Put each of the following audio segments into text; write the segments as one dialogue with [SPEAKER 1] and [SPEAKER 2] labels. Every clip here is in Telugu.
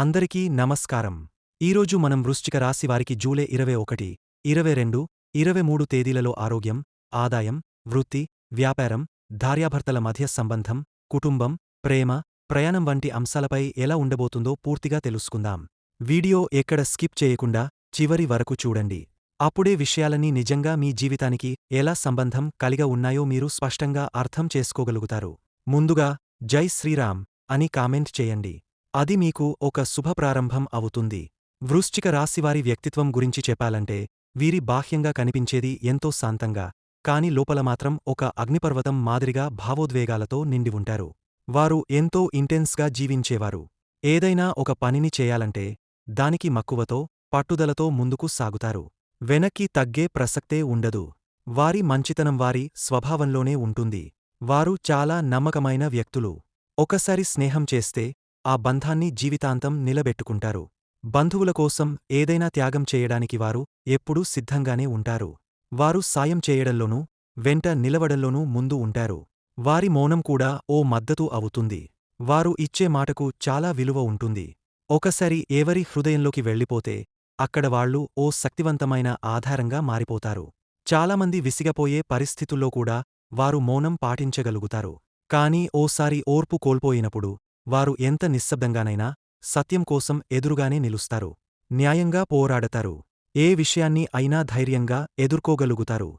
[SPEAKER 1] అందరికీ నమస్కారం. ఈరోజు మనం వృశ్చిక రాశి వారికి జూలై ఇరవై ఒకటి ఇరవై రెండు ఇరవై మూడు తేదీలలో ఆరోగ్యం ఆదాయం వృత్తి వ్యాపారం భార్యాభర్తల మధ్య సంబంధం కుటుంబం ప్రేమ ప్రయాణం వంటి అంశాలపై ఎలా ఉండబోతుందో పూర్తిగా తెలుసుకుందాం. వీడియో ఎక్కడ స్కిప్ చేయకుండా చివరి వరకు చూడండి. అప్పుడే విషయాలన్నీ నిజంగా మీ జీవితానికి ఎలా సంబంధం కలిగ ఉన్నాయో మీరు స్పష్టంగా అర్థం చేసుకోగలుగుతారు. ముందుగా జై శ్రీరామ్ అని కామెంట్ చేయండి. అది మీకు ఒక శుభ ప్రారంభం అవుతుంది. వృశ్చిక రాశివారి వ్యక్తిత్వం గురించి చెప్పాలంటే వీరి బాహ్యంగా కనిపించేది ఎంతో శాంతంగా కాని లోపల మాత్రం ఒక అగ్నిపర్వతం మాదిరిగా భావోద్వేగాలతో నిండి ఉంటారు. వారు ఎంతో ఇంటెన్స్గా జీవించేవారు. ఏదైనా ఒక పనిని చేయాలంటే దానికి మక్కువతో పట్టుదలతో ముందుకు సాగుతారు. వెనక్కి తగ్గే ప్రసక్తే ఉండదు. వారి మంచితనం వారి స్వభావంలోనే ఉంటుంది. వారు చాలా నమ్మకమైన వ్యక్తులు. ఒకసారి స్నేహం చేస్తే ఆ బంధాన్ని జీవితాంతం నిలబెట్టుకుంటారు. బంధువుల కోసం ఏదైనా త్యాగం చేయడానికి వారు ఎప్పుడూ సిద్ధంగానే ఉంటారు. వారు సాయం చేయడంలోనూ వెంట నిలవడంలోనూ ముందు ఉంటారు. వారి మౌనం కూడా ఓ మద్దతు అవుతుంది. వారు ఇచ్చే మాటకు చాలా విలువ ఉంటుంది. ఒకసారి ఎవరి హృదయంలోకి వెళ్ళిపోతే అక్కడ వాళ్ళు ఓ శక్తివంతమైన ఆధారంగా మారిపోతారు. చాలామంది విసిగపోయే పరిస్థితుల్లో కూడా వారు మౌనం పాటించగలుగుతారు. కాని ఓసారి ఓర్పు కోల్పోయినప్పుడు వారు ఎంత నిశ్శబ్దంగానైనా సత్యం కోసం ఎదురుగానే నిలుస్తారు. న్యాయంగా పోరాడతారు. ఏ విషయాన్ని అయినా ధైర్యంగా ఎదుర్కోగలుగుతారు.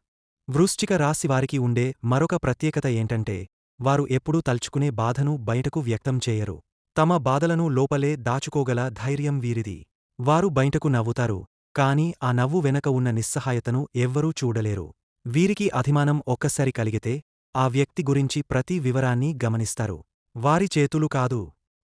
[SPEAKER 1] వృశ్చిక రాశివారికి ఉండే మరొక ప్రత్యేకత ఏంటంటే వారు ఎప్పుడూ తలుచుకునే బాధను బయటకు వ్యక్తం చేయరు. తమ బాధలను లోపలే దాచుకోగల ధైర్యం వీరిది. వారు బయటకు నవ్వుతారు కాని ఆ నవ్వు వెనక ఉన్న నిస్సహాయతను ఎవ్వరూ చూడలేరు. వీరికి అభిమానం ఒక్కసారి కలిగితే ఆ వ్యక్తి గురించి ప్రతి వివరాన్ని గమనిస్తారు. వారి చేతులు కాదు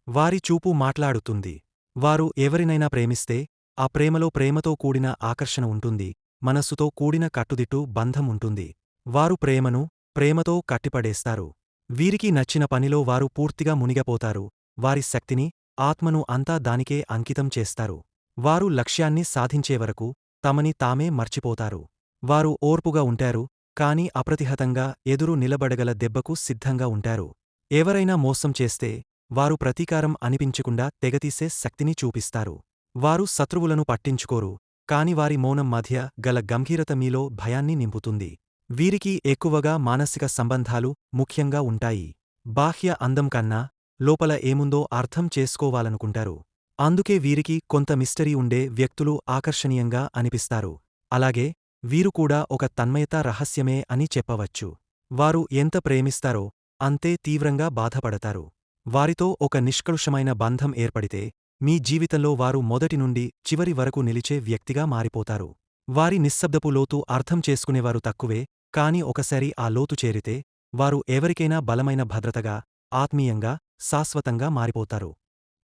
[SPEAKER 1] వారి చూపు మాట్లాడుతుంది. వారు ఎవరినైనా ప్రేమిస్తే ఆ ప్రేమలో ప్రేమతో కూడిన ఆకర్షణ ఉంటుంది మనస్సుతో కూడిన కట్టుదిట్టు బంధం ఉంటుంది. వారు ప్రేమను ప్రేమతో కట్టిపడేస్తారు. వీరికి నచ్చిన పనిలో వారు పూర్తిగా మునిగపోతారు వారి శక్తిని ఆత్మను అంతా దానికే అంకితం చేస్తారు. వారు లక్ష్యాన్ని సాధించేవరకు తమని తామే మర్చిపోతారు. వారు ఓర్పుగా ఉంటారు కాని అప్రతిహతంగా ఎదురు నిలబడగల దెబ్బకు సిద్ధంగా ఉంటారు. ఎవరైనా మోసం చేస్తే వారు ప్రతీకారం అనిపించకుండా తెగతీసే శక్తిని చూపిస్తారు. వారు శత్రువులను పట్టించుకోరు కాని వారి మౌనం మధ్య గల గంభీరత మీలో భయాన్ని నింపుతుంది. వీరికి ఎక్కువగా మానసిక సంబంధాలు ముఖ్యంగా ఉంటాయి. బాహ్య అందం కన్నా లోపల ఏముందో అర్థం చేసుకోవాలనుకుంటారు. అందుకే వీరికి కొంత మిస్టరీ ఉండే వ్యక్తులు ఆకర్షణీయంగా అనిపిస్తారు. అలాగే వీరు కూడా ఒక తన్మయత రహస్యమే అని చెప్పవచ్చు. వారు ఎంత ప్రేమిస్తారో అంతే తీవ్రంగా బాధపడతారు. వారితో ఒక నిష్కలుషమైన బంధం ఏర్పడితే మీ జీవితంలో వారు మొదటి నుండి చివరి వరకు నిలిచే వ్యక్తిగా మారిపోతారు. వారి నిశ్శబ్దపు లోతు అర్థం చేసుకునేవారు తక్కువే కాని ఒకసారి ఆ లోతు చేరితే వారు ఎవరికైనా బలమైన భద్రతగా ఆత్మీయంగా శాశ్వతంగా మారిపోతారు.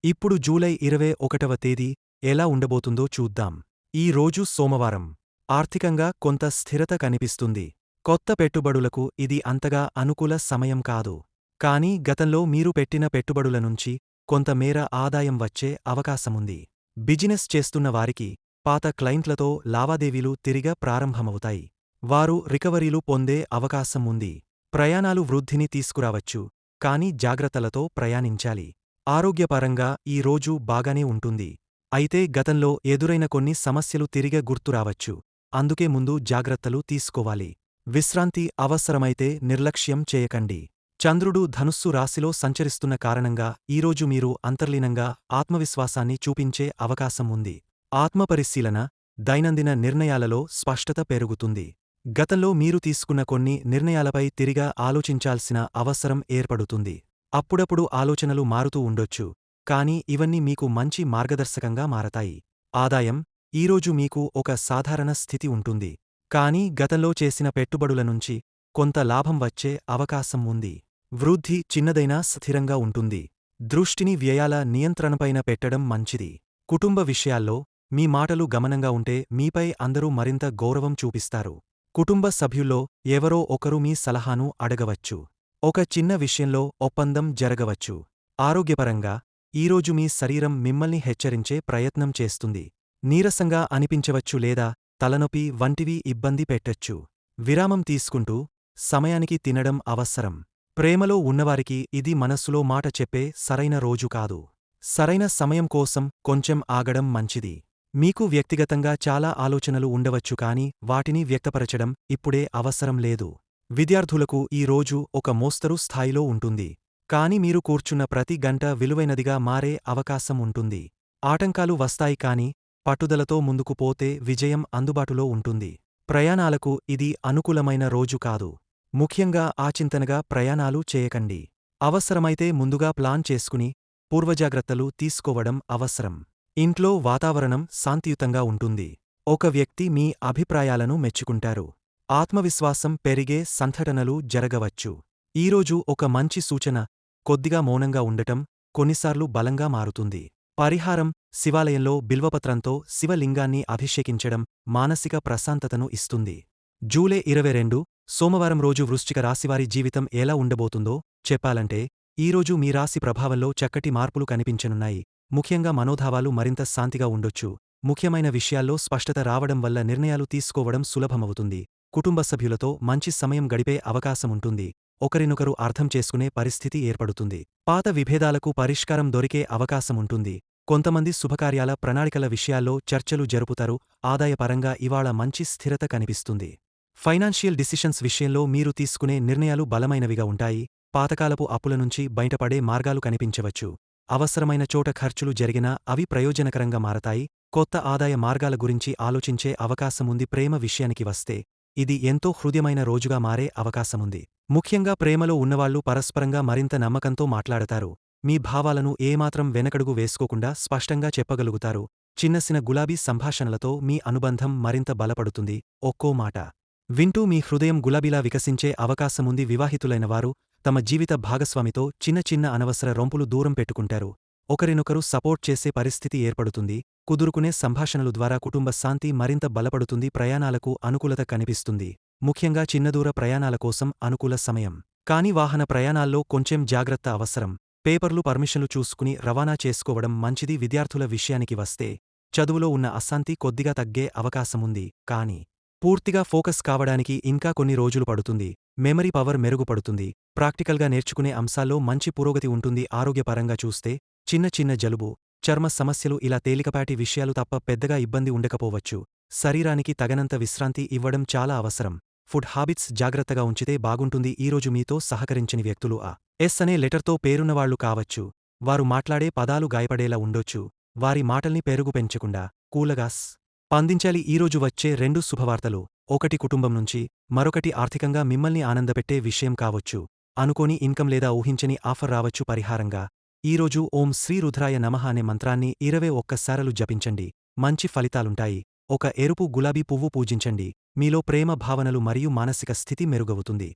[SPEAKER 1] ఇప్పుడు జూలై ఇరవై ఒకటవ తేదీ ఎలా ఉండబోతుందో చూద్దాం. ఈ రోజు సోమవారం. ఆర్థికంగా కొంత స్థిరత కనిపిస్తుంది. కొత్త పెట్టుబడులకు ఇది అంతగా అనుకూల సమయం కాదు. కానీ గతంలో మీరు పెట్టిన పెట్టుబడుల నుంచి కొంతమేర ఆదాయం వచ్చే అవకాశముంది. బిజినెస్ చేస్తున్న వారికి పాత క్లయింట్లతో లావాదేవీలు తిరిగ ప్రారంభమవుతాయి. వారు రికవరీలు పొందే అవకాశం ఉంది. ప్రయాణాలు వృద్ధిని తీసుకురావచ్చు. కాని జాగ్రత్తలతో ప్రయాణించాలి. ఆరోగ్యపరంగా ఈ రోజు బాగానే ఉంటుంది. అయితే గతంలో ఎదురైన కొన్ని సమస్యలు తిరిగ గుర్తురావచ్చు. అందుకే ముందు జాగ్రత్తలు తీసుకోవాలి. విశ్రాంతి అవసరమైతే నిర్లక్ష్యం చేయకండి. చంద్రుడు ధనుస్సు రాశిలో సంచరిస్తున్న కారణంగా ఈరోజు మీరు అంతర్లీనంగా ఆత్మవిశ్వాసాన్ని చూపించే అవకాశం ఉంది. ఆత్మపరిశీలన దైనందిన నిర్ణయాలలో స్పష్టత పెరుగుతుంది. గతంలో మీరు తీసుకున్న కొన్ని నిర్ణయాలపై తిరిగా ఆలోచించాల్సిన అవసరం ఏర్పడుతుంది. అప్పుడప్పుడు ఆలోచనలు మారుతూ ఉండొచ్చు కాని ఇవన్నీ మీకు మంచి మార్గదర్శకంగా మారతాయి. ఆదాయం ఈరోజు మీకు ఒక సాధారణ స్థితి ఉంటుంది. కానీ గతంలో చేసిన పెట్టుబడుల నుంచి కొంత లాభం వచ్చే అవకాశం ఉంది. వృద్ధి చిన్నదైనా స్థిరంగా ఉంటుంది. దృష్టిని వ్యయాల నియంత్రణపైన పెట్టడం మంచిది. కుటుంబ విషయాల్లో మీ మాటలు గమనంగా ఉంటే మీపై అందరూ మరింత గౌరవం చూపిస్తారు. కుటుంబ సభ్యుల్లో ఎవరో ఒకరు మీ సలహాను అడగవచ్చు. ఒక చిన్న విషయంలో ఒప్పందం జరగవచ్చు. ఆరోగ్యపరంగా ఈరోజు మీ శరీరం మిమ్మల్ని హెచ్చరించే ప్రయత్నం చేస్తుంది. నీరసంగా అనిపించవచ్చు లేదా తలనొప్పి వంటివి ఇబ్బంది పెట్టొచ్చు. విరామం తీసుకుంటూ సమయానికి తినడం అవసరం. ప్రేమలో ఉన్నవారికి ఇది మనస్సులో మాట చెప్పే సరైన రోజు కాదు. సరైన సమయం కోసం కొంచెం ఆగడం మంచిది. మీకు వ్యక్తిగతంగా చాలా ఆలోచనలు ఉండవచ్చు కాని వాటిని వ్యక్తపరచడం ఇప్పుడే అవసరం లేదు. విద్యార్థులకు ఈ రోజు ఒక మోస్తరు స్థాయిలో ఉంటుంది. కాని మీరు కూర్చున్న ప్రతి గంట విలువైనదిగా మారే అవకాశం ఉంటుంది. ఆటంకాలు వస్తాయి కాని పట్టుదలతో ముందుకు పోతే విజయం అందుబాటులో ఉంటుంది. ప్రయాణాలకు ఇది అనుకూలమైన రోజు కాదు. ముఖ్యంగా ఆచింతనగా ప్రయాణాలు చేయకండి. అవసరమైతే ముందుగా ప్లాన్ చేసుకుని పూర్వజాగ్రత్తలు తీసుకోవడం అవసరం. ఇంట్లో వాతావరణం శాంతియుతంగా ఉంటుంది. ఒక వ్యక్తి మీ అభిప్రాయాలను మెచ్చుకుంటారు. ఆత్మవిశ్వాసం పెరిగే సంఘటనలు జరగవచ్చు. ఈరోజు ఒక మంచి సూచన కొద్దిగా మౌనంగా ఉండటం కొన్నిసార్లు బలంగా మారుతుంది. పరిహారం శివాలయంలో బిల్వపత్రంతో శివలింగాన్ని అభిషేకించడం మానసిక ప్రశాంతతను ఇస్తుంది. జూలై ఇరవై రెండు సోమవారం రోజు వృశ్చిక రాశివారి జీవితం ఎలా ఉండబోతుందో చెప్పాలంటే ఈరోజు మీ రాశి ప్రభావంలో చక్కటి మార్పులు కనిపించనున్నాయి. ముఖ్యంగా మనోధావాలు మరింత శాంతిగా ఉండొచ్చు. ముఖ్యమైన విషయాల్లో స్పష్టత రావడం వల్ల నిర్ణయాలు తీసుకోవడం సులభమవుతుంది. కుటుంబ సభ్యులతో మంచి సమయం గడిపే అవకాశముంటుంది ఒకరినొకరు అర్థం చేసుకునే పరిస్థితి ఏర్పడుతుంది. పాత విభేదాలకు పరిష్కారం దొరికే అవకాశముంటుంది. కొంతమంది శుభకార్యాల ప్రణాళికల విషయాల్లో చర్చలు జరుపుతారు. ఆదాయపరంగా ఇవాళ మంచి స్థిరత కనిపిస్తుంది. ఫైనాన్షియల్ డిసిషన్స్ విషయంలో మీరు తీసుకునే నిర్ణయాలు బలమైనవిగా ఉంటాయి. పాతకాలపు అప్పుల నుంచి బయటపడే మార్గాలు కనిపించవచ్చు. అవసరమైన చోట ఖర్చులు జరిగినా అవి ప్రయోజనకరంగా మారతాయి. కొత్త ఆదాయ మార్గాల గురించి ఆలోచించే అవకాశముంది ప్రేమ విషయానికి వస్తే. ఇది ఎంతో హృదయమైన రోజుగా మారే అవకాశముంది. ముఖ్యంగా ప్రేమలో ఉన్నవాళ్ళు పరస్పరంగా మరింత నమ్మకంతో మాట్లాడతారు. మీ భావాలను ఏమాత్రం వెనకడుగు వేసుకోకుండా స్పష్టంగా చెప్పగలుగుతారు. చిన్నసిన గులాబీ సంభాషణలతో మీ అనుబంధం మరింత బలపడుతుంది. ఒక్కో మాట. వింటూ మీ హృదయం గులాబీలా వికసించే అవకాశముంది వివాహితులైనవారు తమ జీవిత భాగస్వామితో చిన్న చిన్న అనవసర రొంపులు దూరం పెట్టుకుంటారు. ఒకరినొకరు సపోర్ట్ చేసే పరిస్థితి ఏర్పడుతుంది కుదురుకునే సంభాషణలు ద్వారా కుటుంబ శాంతి మరింత బలపడుతుంది ప్రయాణాలకు అనుకూలత కనిపిస్తుంది. ముఖ్యంగా చిన్నదూర ప్రయాణాల కోసం అనుకూల సమయం. కాని వాహన ప్రయాణాల్లో కొంచెం జాగ్రత్త అవసరం. పేపర్లు పర్మిషన్లు చూసుకుని రవాణా చేసుకోవడం మంచిది. విద్యార్థుల విషయానికి వస్తే చదువులో ఉన్న అశాంతి కొద్దిగా తగ్గే అవకాశముంది కాని పూర్తిగా ఫోకస్ కావడానికి ఇంకా కొన్ని రోజులు పడుతుంది. మెమరీ పవర్ మెరుగుపడుతుంది. ప్రాక్టికల్గా నేర్చుకునే అంశాల్లో మంచి పురోగతి ఉంటుంది. ఆరోగ్యపరంగా చూస్తే చిన్న చిన్న జలుబు చర్మ సమస్యలు ఇలా తేలికపాటి విషయాలు తప్ప పెద్దగా ఇబ్బంది ఉండకపోవచ్చు. శరీరానికి తగనంత విశ్రాంతి ఇవ్వడం చాలా అవసరం. ఫుడ్ హాబిట్స్ జాగ్రత్తగా ఉంచితే బాగుంటుంది. ఈరోజు మీతో సహకరించని వ్యక్తులు ఆ ఎస్ అనే లెటర్తో పేరున్నవాళ్ళు కావచ్చు. వారు మాట్లాడే పదాలు గాయపడేలా ఉండొచ్చు. వారి మాటల్ని పెరుగు పెంచకుండా కూలగాస్ పందించాలి. ఈరోజు వచ్చే రెండు శుభవార్తలు. ఒకటి కుటుంబం నుంచి మరొకటి ఆర్థికంగా మిమ్మల్ని ఆనందపెట్టే విషయం కావచ్చు. అనుకోని ఇన్కం లేదా ఊహించని ఆఫర్ రావచ్చు పరిహారంగా. ఈరోజు ఓం శ్రీ రుద్రాయ నమః అనే మంత్రాన్ని ఇరవై ఒక్కసారలు జపించండి. మంచి ఫలితాలుంటాయి. ఒక ఎరుపు గులాబీ పువ్వు పూజించండి. మీలో ప్రేమ భావనలు మరియు మానసిక స్థితి మెరుగవుతుంది.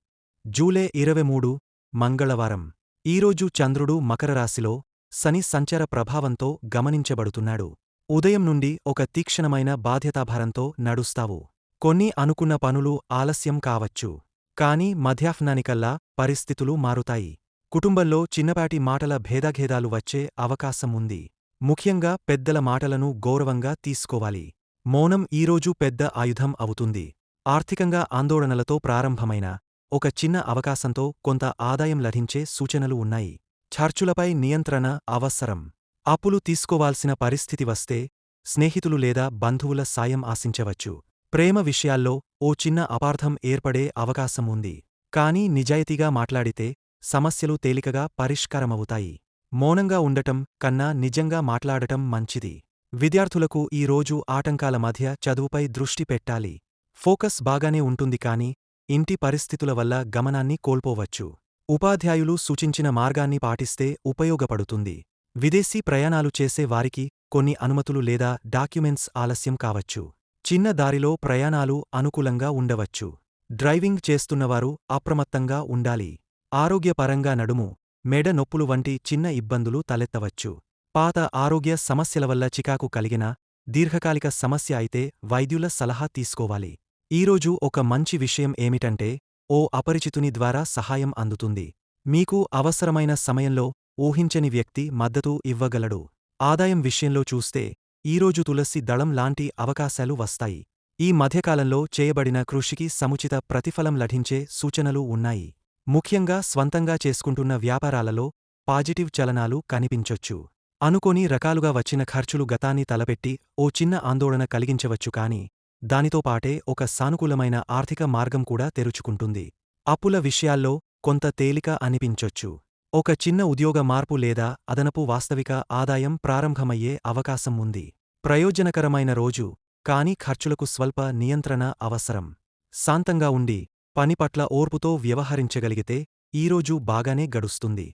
[SPEAKER 1] జూలై ఇరవై మూడు మంగళవారం. ఈరోజు చంద్రుడు మకర రాశిలో శని సంచార ప్రభావంతో గమనించబడుతున్నాడు. ఉదయం నుండి ఒక తీక్షణమైన బాధ్యతాభారంతో నడుస్తావు. కొన్ని అనుకున్న పనులు ఆలస్యం కావచ్చు. కాని మధ్యాహ్నానికల్లా పరిస్థితులు మారుతాయి. కుటుంబంలో చిన్నపాటి మాటల భేదాఘేదాలు వచ్చే అవకాశం ఉంది ముఖ్యంగా పెద్దల మాటలను గౌరవంగా తీసుకోవాలి. మౌనం ఈరోజు పెద్ద ఆయుధం అవుతుంది. ఆర్థికంగా ఆందోళనలతో ప్రారంభమైన ఒక చిన్న అవకాశంతో కొంత ఆదాయం లభించే సూచనలు ఉన్నాయి. ఛార్చులపై నియంత్రణ అవసరం. అప్పులు తీసుకోవాల్సిన పరిస్థితి వస్తే స్నేహితులు లేదా బంధువుల సాయం ఆశించవచ్చు. ప్రేమ విషయాల్లో ఓ చిన్న అపార్థం ఏర్పడే అవకాశం ఉంది కానీ నిజాయితీగా మాట్లాడితే సమస్యలు తేలికగా పరిష్కారమవుతాయి. మౌనంగా ఉండటం కన్నా నిజంగా మాట్లాడటం మంచిది. విద్యార్థులకు ఈ రోజు ఆటంకాల మధ్య చదువుపై దృష్టి పెట్టాలి. ఫోకస్ బాగానే ఉంటుంది కాని ఇంటి పరిస్థితుల వల్ల గమనాన్ని కోల్పోవచ్చు. ఉపాధ్యాయులు సూచించిన మార్గాన్ని పాటిస్తే ఉపయోగపడుతుంది. విదేశీ ప్రయాణాలు చేసే వారికి కొన్ని అనుమతులు లేదా డాక్యుమెంట్స్ ఆలస్యం కావచ్చు. చిన్న దారిలో ప్రయాణాలు అనుకూలంగా ఉండవచ్చు. డ్రైవింగ్ చేస్తున్నవారు అప్రమత్తంగా ఉండాలి. ఆరోగ్యపరంగా నడుము మెడ నొప్పులు వంటి చిన్న ఇబ్బందులు తలెత్తవచ్చు. పాత ఆరోగ్య సమస్యల వల్ల చికాకు కలిగిన దీర్ఘకాలిక సమస్య అయితే వైద్యుల సలహా తీసుకోవాలి. ఈరోజు ఒక మంచి విషయం ఏమిటంటే ఓ అపరిచితుని ద్వారా సహాయం అందుతుంది. మీకు అవసరమైన సమయంలో ఊహించని వ్యక్తి మద్దతు ఇవ్వగలడు. ఆదాయం విషయంలో చూస్తే ఈరోజు తులసి దళం లాంటి అవకాశాలు వస్తాయి. ఈ మధ్యకాలంలో చేయబడిన కృషికి సముచిత ప్రతిఫలం లభించే సూచనలు ఉన్నాయి. ముఖ్యంగా స్వంతంగా చేసుకుంటున్న వ్యాపారాలలో పాజిటివ్ చలనాలు కనిపించొచ్చు. అనుకోని రకాలుగా వచ్చిన ఖర్చులు గతాన్ని తలపెట్టి ఓ చిన్న ఆందోళన కలిగించవచ్చు కాని దానితో పాటే ఒక సానుకూలమైన ఆర్థిక మార్గం కూడా తెరుచుకుంటుంది. అప్పుల విషయాల్లో కొంత తేలిక అనిపించొచ్చు. ఒక చిన్న ఉద్యోగ మార్పు లేదా అదనపు వాస్తవిక ఆదాయం ప్రారంభమయ్యే అవకాశం ఉంది. ప్రయోజనకరమైన రోజు కాని ఖర్చులకు స్వల్ప నియంత్రణ అవసరం. శాంతంగా ఉండి పని పట్ల ఓర్పుతో వ్యవహరించగలిగితే ఈరోజు బాగానే గడుస్తుంది.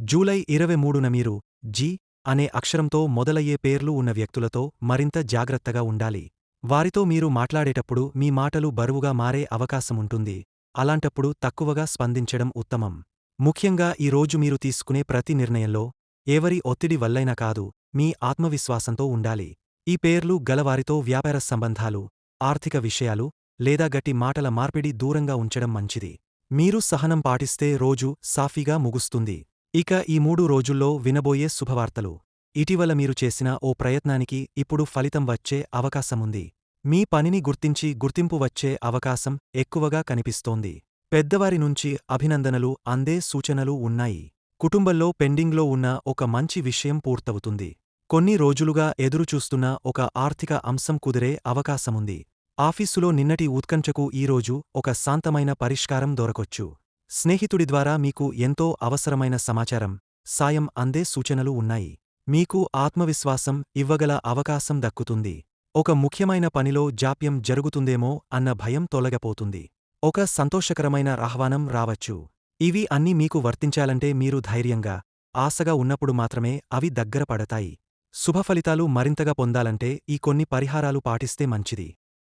[SPEAKER 1] జూలై ఇరవై మూడున మీరు జీ అనే అక్షరంతో మొదలయ్యే పేర్లు ఉన్న వ్యక్తులతో మరింత జాగ్రత్తగా ఉండాలి. వారితో మీరు మాట్లాడేటప్పుడు మీ మాటలు బరువుగా మారే అవకాశముంటుంది. అలాంటప్పుడు తక్కువగా స్పందించడం ఉత్తమం. ముఖ్యంగా ఈ రోజు మీరు తీసుకునే ప్రతి నిర్ణయంలో ఎవరి ఒత్తిడి వల్లైనా కాదు మీ ఆత్మవిశ్వాసంతో ఉండాలి. ఈ పేర్లు గలవారితో వ్యాపార సంబంధాలు ఆర్థిక విషయాలు లేదా గట్టి మాటల మార్పిడి దూరంగా ఉంచడం మంచిది. మీరు సహనం పాటిస్తే రోజు సాఫీగా ముగుస్తుంది. ఇక ఈ మూడు రోజుల్లో వినబోయే శుభవార్తలు. ఇటీవల మీరు చేసిన ఓ ప్రయత్నానికి ఇప్పుడు ఫలితం వచ్చే అవకాశముంది. మీ పనిని గుర్తించి గుర్తింపు వచ్చే అవకాశం ఎక్కువగా కనిపిస్తోంది. పెద్దవారి నుంచి అభినందనలు అందే సూచనలు ఉన్నాయి. కుటుంబంలో పెండింగ్లో ఉన్న ఒక మంచి విషయం పూర్తవుతుంది. కొన్ని రోజులుగా ఎదురుచూస్తున్న ఒక ఆర్థిక అంశం కుదిరే అవకాశముంది. ఆఫీసులో నిన్నటి ఉత్కంఠకు ఈరోజు ఒక శాంతమైన పరిష్కారం దొరకొచ్చు. స్నేహితుడి ద్వారా మీకు ఎంతో అవసరమైన సమాచారం సాయం అందే సూచనలు ఉన్నాయి. మీకు ఆత్మవిశ్వాసం ఇవ్వగల అవకాశం దక్కుతుంది. ఒక ముఖ్యమైన పనిలో జాప్యం జరుగుతుందేమో అన్న భయం తొలగపోతుంది. ఒక సంతోషకరమైన ఆహ్వానం రావచ్చు. ఇవి అన్నీ మీకు వర్తించాలంటే మీరు ధైర్యంగా ఆశగా ఉన్నప్పుడు మాత్రమే అవి దగ్గర పడతాయి. శుభఫలితాలు మరింతగా పొందాలంటే ఈ కొన్ని పరిహారాలు పాటిస్తే మంచిది.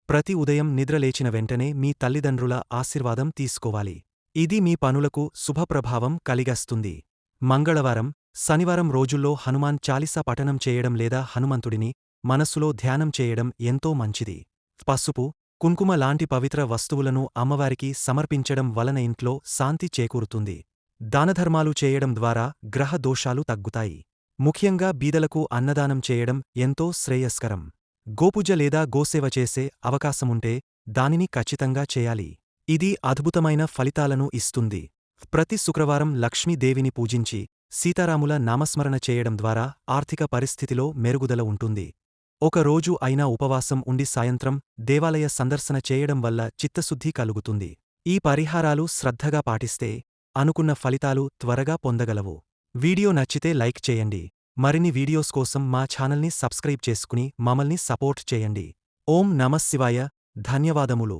[SPEAKER 1] ప్రతి ఉదయం నిద్రలేచిన వెంటనే మీ తల్లిదండ్రుల ఆశీర్వాదం తీసుకోవాలి. ఇది మీ పనులకు శుభప్రభావం కలిగస్తుంది. మంగళవారం శనివారం రోజుల్లో హనుమాన్ చాలీసా పఠనం చేయడం లేదా హనుమంతుడిని మనస్సులో ధ్యానం చేయడం ఎంతో మంచిది. పసుపు కుంకుమ లాంటి పవిత్ర వస్తువులను అమ్మవారికి సమర్పించడం వలన ఇంట్లో శాంతి చేకూరుతుంది. దానధర్మాలు చేయడం ద్వారా గ్రహ దోషాలు తగ్గుతాయి. ముఖ్యంగా బీదలకు అన్నదానం చేయడం ఎంతో శ్రేయస్కరం. గోపూజ లేదా గోసేవ చేసే అవకాశముంటే దానిని ఖచ్చితంగా చేయాలి. ఇది అద్భుతమైన ఫలితాలను ఇస్తుంది. ప్రతి శుక్రవారం లక్ష్మీదేవిని పూజించి సీతారాముల నామస్మరణ చేయడం ద్వారా ఆర్థిక పరిస్థితిలో మెరుగుదల ఉంటుంది. ఒకరోజు అయినా ఉపవాసం ఉండి సాయంత్రం దేవాలయ సందర్శన చేయడం వల్ల చిత్తశుద్ధి కలుగుతుంది. ఈ పరిహారాలు శ్రద్ధగా పాటిస్తే అనుకున్న ఫలితాలు త్వరగా పొందగలవు. వీడియో నచ్చితే లైక్ చేయండి. మరిన్ని వీడియోస్ కోసం మా ఛానల్ని సబ్స్క్రైబ్ చేసుకుని మమ్మల్ని సపోర్ట్ చేయండి. ఓం నమశివాయ ధన్యవాదములు.